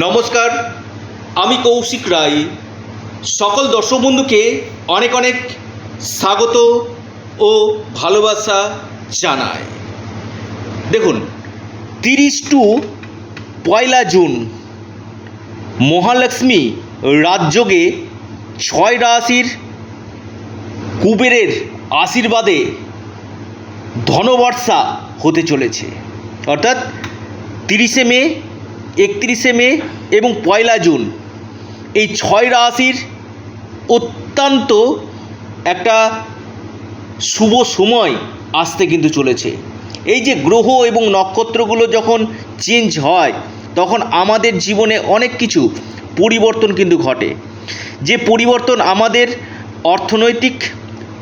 নমস্কার, আমি কৌশিক রায়। সকল দর্শক বন্ধুকে অনেক অনেক স্বাগত ও ভালোবাসা জানাই। দেখুন, তিরিশ টু পয়লা জুন, মহালক্ষ্মী রাজযোগে ছয় রাশির কুবেরের আশীর্বাদে ধনবর্ষা হতে চলেছে। অর্থাৎ তিরিশে মে একত্রিশে মে এবং পয়লা জুন। এই ছয় রাশির অত্যন্ত একটা শুভ সময় আসতে কিন্তু চলেছে। এই যে গ্রহ এবং নক্ষত্রগুলো যখন চেঞ্জ হয়, তখন আমাদের জীবনে অনেক কিছু পরিবর্তন কিন্তু ঘটে। যে পরিবর্তন আমাদের অর্থনৈতিক,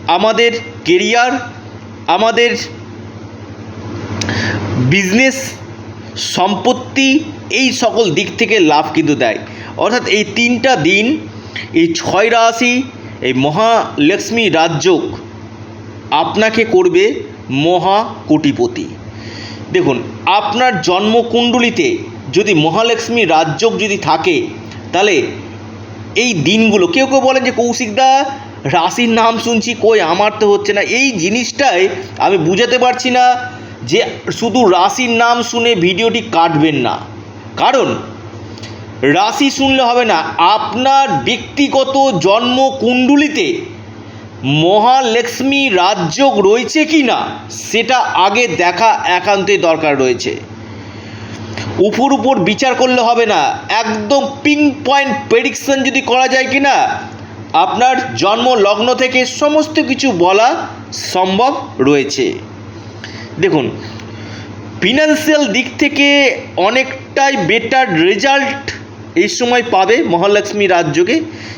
আমাদের কেরিয়ার আমাদের বিজনেস সম্পত্তি এই সকল দিক থেকে লাভ কিন্তু দেয়। অর্থাৎ এই তিনটা দিন, এই ছয় রাশি, এই মহালক্ষ্মী রাজযোগ আপনাকে করবে মহা কোটিপতি দেখুন, আপনার জন্মকুণ্ডলিতে যদি মহালক্ষ্মী রাজযোগ যদি থাকে, তাহলে এই দিনগুলো, কেউ কেউ বলেন যে কৌশিকদা রাশির নাম শুনছি, কই, আমার তো হচ্ছে না। এই জিনিসটাই আমি বুঝাতে পারছি না। যে শুধু রাশির নাম শুনে ভিডিওটি কাটবেন না। কারণ, রাশি শুনলে হবে না, আপনার ব্যক্তিগত জন্মকুণ্ডলিতে মহালক্ষ্মী রাজযোগ রয়েছে কি না, সেটা আগে দেখা একান্তই দরকার রয়েছে। উপর উপর বিচার করলে হবে না, একদম পিং পয়েন্ট প্রেডিকশন যদি করা যায় কি না, আপনার জন্ম লগ্ন থেকে সমস্ত কিছু বলা সম্ভব রয়েছে। দেখুন ফিনান্সিয়াল দিক থেকে অনেকটাই বেটার রেজাল্ট এই সময় পাবে মহালক্ষ্মী রাজ্যকে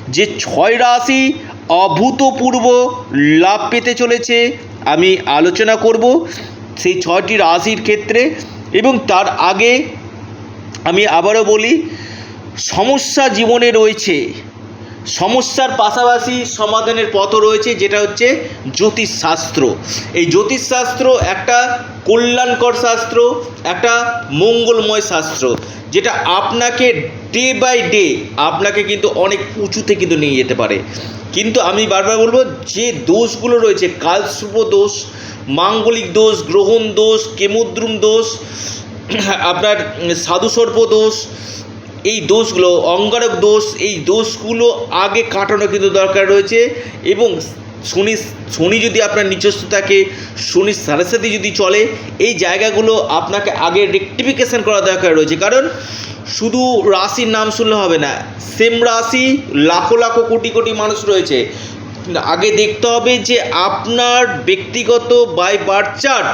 যে ছয় রাশি অভূতপূর্ব লাভ পেতে চলেছে, আমি আলোচনা করব সেই ছয়টি রাশির ক্ষেত্রে। এবং তার আগে আমি আবারও বলি, সমস্যা জীবনে রয়েছে। সমস্যার পাশাপাশি সমাধানের পথও রয়েছে, যেটা হচ্ছে জ্যোতিষশাস্ত্র। এই জ্যোতিষশাস্ত্র একটা কল্যাণকর শাস্ত্র, একটা মঙ্গলময় শাস্ত্র, যেটা আপনাকে ডে বাই ডে আপনাকে কিন্তু অনেক উঁচুতে কিন্তু নিয়ে যেতে পারে। কিন্তু আমি বারবার বলব, যে দোষগুলো রয়েছে কালশুভ দোষ, মাঙ্গলিক দোষ, গ্রহণ দোষ, কেমুদ্রুম দোষ, আপনার সাধুসর্প দোষ এই দোষগুলো, অঙ্গারক দোষ, এই দোষগুলো আগে কাটানো কিন্তু দরকার রয়েছে এবং শনি শনি যদি আপনার নিজস্ব থাকে, শনির সাথে সাথে যদি চলে, এই জায়গাগুলো আপনাকে আগে রেকটিফিকেশান করা দরকার রয়েছে। কারণ শুধু রাশির নাম শুনলে হবে না সেম রাশি লাখো লাখো কোটি কোটি মানুষ রয়েছে। আগে দেখতে হবে যে আপনার ব্যক্তিগত বাই বার্থ চার্ট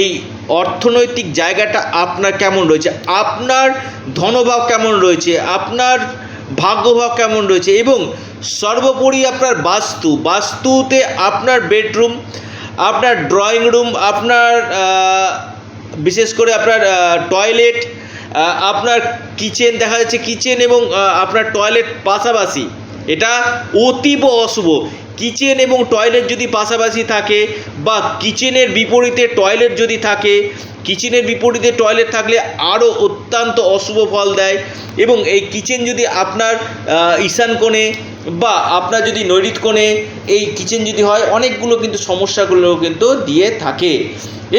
এই অর্থনৈতিক জায়গাটা আপনার কেমন রয়েছে? আপনার ধনভাব কেমন রয়েছে? আপনার ভাগ্যভাব কেমন রয়েছে? এবং সর্বোপরি আপনার বাস্তু, বাস্তুতে আপনার বেডরুম আপনার ড্রয়িং রুম আপনার বিশেষ করে আপনার টয়লেট আপনার কিচেন দেখা যাচ্ছে কিচেন এবং আপনার টয়লেট পাশাপাশি। এটা অতীব অশুভ। কিচেন এবং টয়লেট যদি পাশাপাশি থাকে বা কিচেনের বিপরীতে টয়লেট যদি থাকে, কিচেনের বিপরীতে টয়লেট থাকলে আরও অত্যন্ত অশুভ ফল দেয় এবং এই কিচেন যদি আপনার ঈশান কোণে বা আপনার যদি নৈরিত কোণে এই কিচেন যদি হয়, অনেকগুলো কিন্তু সমস্যাগুলো কিন্তু দিয়ে থাকে।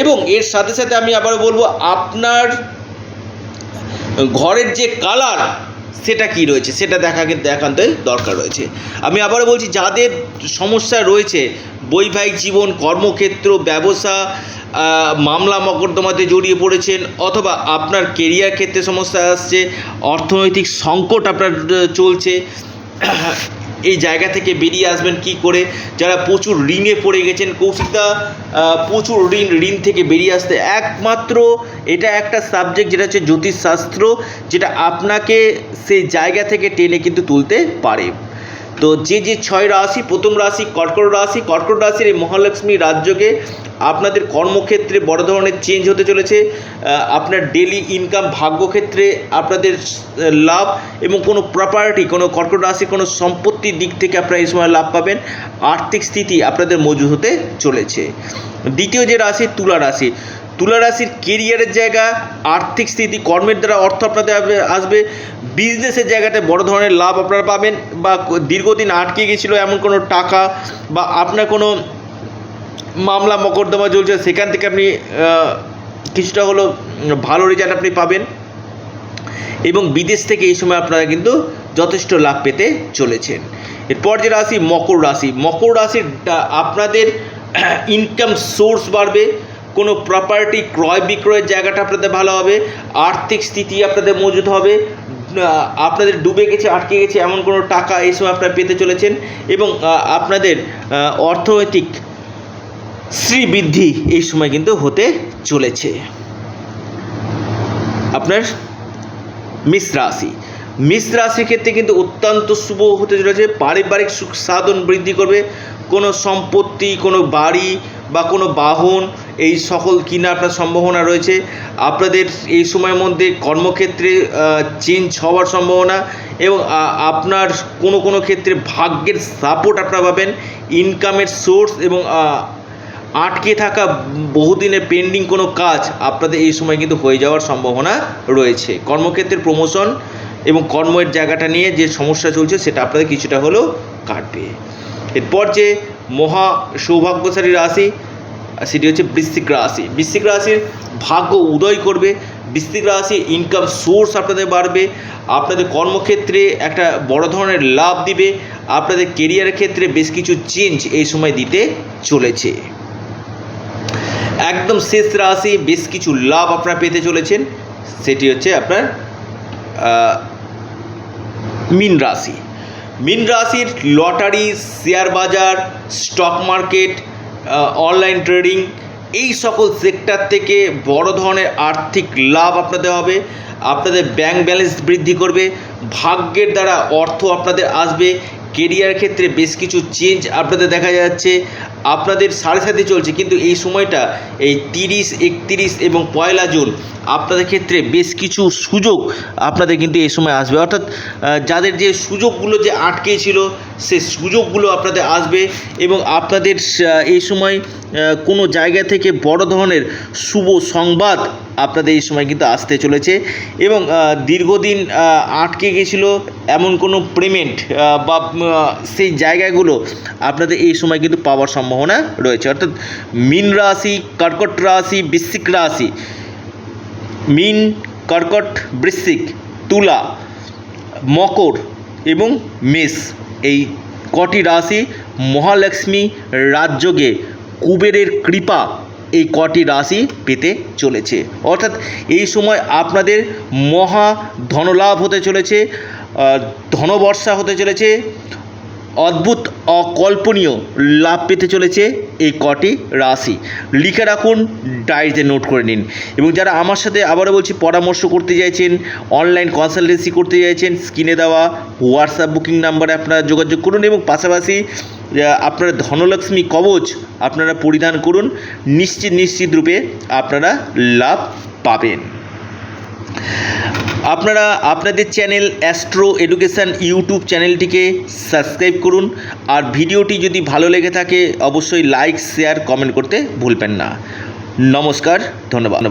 এবং এর সাথে সাথে আমি আবার বলব, আপনার ঘরের যে কালার সেটা কি রয়েছে? সেটা দেখা কিন্তু একান্তই দরকার রয়েছে। আমি আবারও বলছি, যাদের সমস্যা রয়েছে, বৈবাহিক জীবন, কর্মক্ষেত্র, ব্যবসা মামলা মকদ্দমাতে জড়িয়ে পড়েছেন, অথবা আপনার কেরিয়ার ক্ষেত্রে সমস্যা আসছে, অর্থনৈতিক সংকট আপনার চলছে এই জায়গা থেকে বেরিয়ে আসবেন কি করে? যারা প্রচুর ঋণে পড়ে গেছেন, কৌশিকদা প্রচুর ঋণ ঋণ থেকে বেরিয়ে আসতে। একমাত্র এটা একটা সাবজেক্ট যেটা হচ্ছে জ্যোতিষশাস্ত্র, যেটা আপনাকে সেই জায়গা থেকে টেনে কিন্তু তুলতে পারে। তো যে যে ছয় রাশি, প্রথম রাশি, কর্কট রাশি, কর্কট রাশির এই মহালক্ষ্মী রাজ্যকে আপনাদের কর্মক্ষেত্রে বড় ধরনের চেঞ্জ হতে চলেছে। আপনার ডেলি ইনকাম ভাগ্যক্ষেত্রে আপনাদের লাভ এবং কোনো প্রপার্টি কোনো কর্কট রাশি, কোনো সম্পত্তির দিক থেকে আপনারা এই সময় লাভ পাবেন। আর্থিক স্থিতি আপনাদের মজুদ হতে চলেছে। দ্বিতীয় যে রাশি, তুলা রাশি। তুলা রাশির কেরিয়ারের জায়গা, আর্থিক স্থিতি, কর্মের দ্বারা অর্থ আপনাদের আসবে- বিজনেসের জায়গাতে বড় ধরনের লাভ আপনারা পাবেন বা দীর্ঘদিন আটকে গেছিল এমন কোনো টাকা বা আপনার কোনো মামলা মকদ্দমা চলছে, সেখান থেকে আপনি কিছুটা হলো ভালো রেজাল্ট আপনি পাবেন। এবং বিদেশ থেকে এই সময় আপনারা কিন্তু যথেষ্ট লাভ পেতে চলেছেন। এরপর যে রাশি, মকর রাশি। মকর রাশির আপনাদের ইনকাম সোর্স বাড়বে, কোনো প্রপার্টি ক্রয় বিক্রয়ের জায়গাটা আপনাদের ভালো হবে, আর্থিক স্থিতি আপনাদের মজুত হবে আপনাদের ডুবে গেছে, আটকে গেছে এমন কোনো টাকা এই সময় আপনারা পেতে চলেছেন এবং আপনাদের অর্থনৈতিক শ্রীবৃদ্ধি এই সময় কিন্তু হতে চলেছে। আপনার মিস রাশি। মিস রাশির ক্ষেত্রে কিন্তু অত্যন্ত শুভ হতে চলেছে, পারিবারিক সুখ সাধন বৃদ্ধি করবে কোনো সম্পত্তি, কোনো বাড়ি বা কোনো বাহন, এই সকল কিনা আপনার সম্ভাবনা রয়েছে। আপনাদের এই সময়ের মধ্যে কর্মক্ষেত্রে চেঞ্জ হওয়ার সম্ভাবনা এবং আপনার কোনো কোনো ক্ষেত্রে ভাগ্যের সাপোর্ট আপনারা পাবেন। ইনকামের সোর্স এবং আটকে থাকা বহুদিনের পেন্ডিং কোনো কাজ আপনাদের এই সময় কিন্তু হয়ে যাওয়ার সম্ভাবনা রয়েছে। কর্মক্ষেত্রের প্রমোশন এবং কর্মের জায়গাটা নিয়ে যে সমস্যা চলছে, সেটা আপনাদের কিছুটা হলেও কাটবে। এরপর যে মহা সৌভাগ্যশালী রাশি সেটি হচ্ছে বৃশ্চিক রাশি। বৃশ্চিক রাশির ভাগ্য উদয় করবে। বৃশ্চিক রাশি ইনকাম সোর্স আপনাদের বাড়বে। আপনাদের কর্মক্ষেত্রে একটা বড় ধরনের লাভ দিবে। আপনাদের কেরিয়ারের ক্ষেত্রে বেশ কিছু চেঞ্জ এই সময় দিতে চলেছে। একদম শেষ রাশি বেশ কিছু লাভ আপনারা পেতে চলেছেন। সেটি হচ্ছে আপনার মিন রাশি। মীন রাশির লটারি, শেয়ার বাজার, স্টক মার্কেট অনলাইন ট্রেডিং, এই সকল সেক্টর থেকে বড় ধরনের আর্থিক লাভ আপনাদের হবে। আপনাদের ব্যাংক ব্যালেন্স বৃদ্ধি করবে। ভাগ্যের দ্বারা অর্থ আপনাদের আসবে। কেরিয়ার ক্ষেত্রে বেশ কিছু চেঞ্জ আপনাদের দেখা যাচ্ছে। আপনাদের সাড়ে সাথে চলছে, কিন্তু এই সময়টা, এই তিরিশ, একত্রিশ এবং পয়লা জুন, আপনাদের ক্ষেত্রে বেশ কিছু সুযোগ আপনাদের কিন্তু এই সময় আসবে। অর্থাৎ যাদের যে সুযোগগুলো যে আটকে ছিল সে সুযোগগুলো আপনাদের আসবে এবং আপনাদের এই সময় কোনো জায়গা থেকে বড় ধরনের শুভ সংবাদ আপনাদের এই সময় কিন্তু আসতে চলেছে এবং দীর্ঘদিন আটকে গেছিল এমন কোনো পেমেন্ট বা সেই জায়গাগুলো আপনাদের এই সময় কিন্তু পাওয়ার সম্ভাবনা রয়েছে। অর্থাৎ মিন রাশি, কর্কট রাশি, বৃশ্চিক রাশি, মিন, কর্কট, বৃশ্চিক, তুলা, মকর এবং মেষ এই কটি রাশি মহালক্ষ্মী রাজযোগে কুবেরের কৃপা এই কটি রাশি পেতে চলেছে। অর্থাৎ এই সময় আপনাদের মহা ধনলাভ হতে চলেছে ধনবর্ষা হতে চলেছে অদ্ভুত, অকল্পনীয় লাভ পেতে চলেছে এই কটি রাশি। লিখে রাখুন ডায়েরিতে নোট করে নিন। এবং যারা আমার সাথে আবারও বলছি, পরামর্শ করতে চাইছেন অনলাইন কনসালটেন্সি করতে চাইছেন স্ক্রিনে দেওয়া হোয়াটসঅ্যাপ বুকিং নাম্বারে আপনারা যোগাযোগ করুন এবং পাশাপাশি আপনারা ধনলক্ষ্মী কবচ আপনারা পরিধান করুন। নিশ্চিত নিশ্চিত রূপে আপনারা লাভ পাবেন। আপনারা আপনাদের চ্যানেল অ্যাস্ট্রো এডুকেশান ইউটিউব চ্যানেলটিকে সাবস্ক্রাইব করুন আর ভিডিওটি যদি ভালো লেগে থাকে, অবশ্যই লাইক, শেয়ার, কমেন্ট করতে ভুলবেন না। নমস্কার, ধন্যবাদ।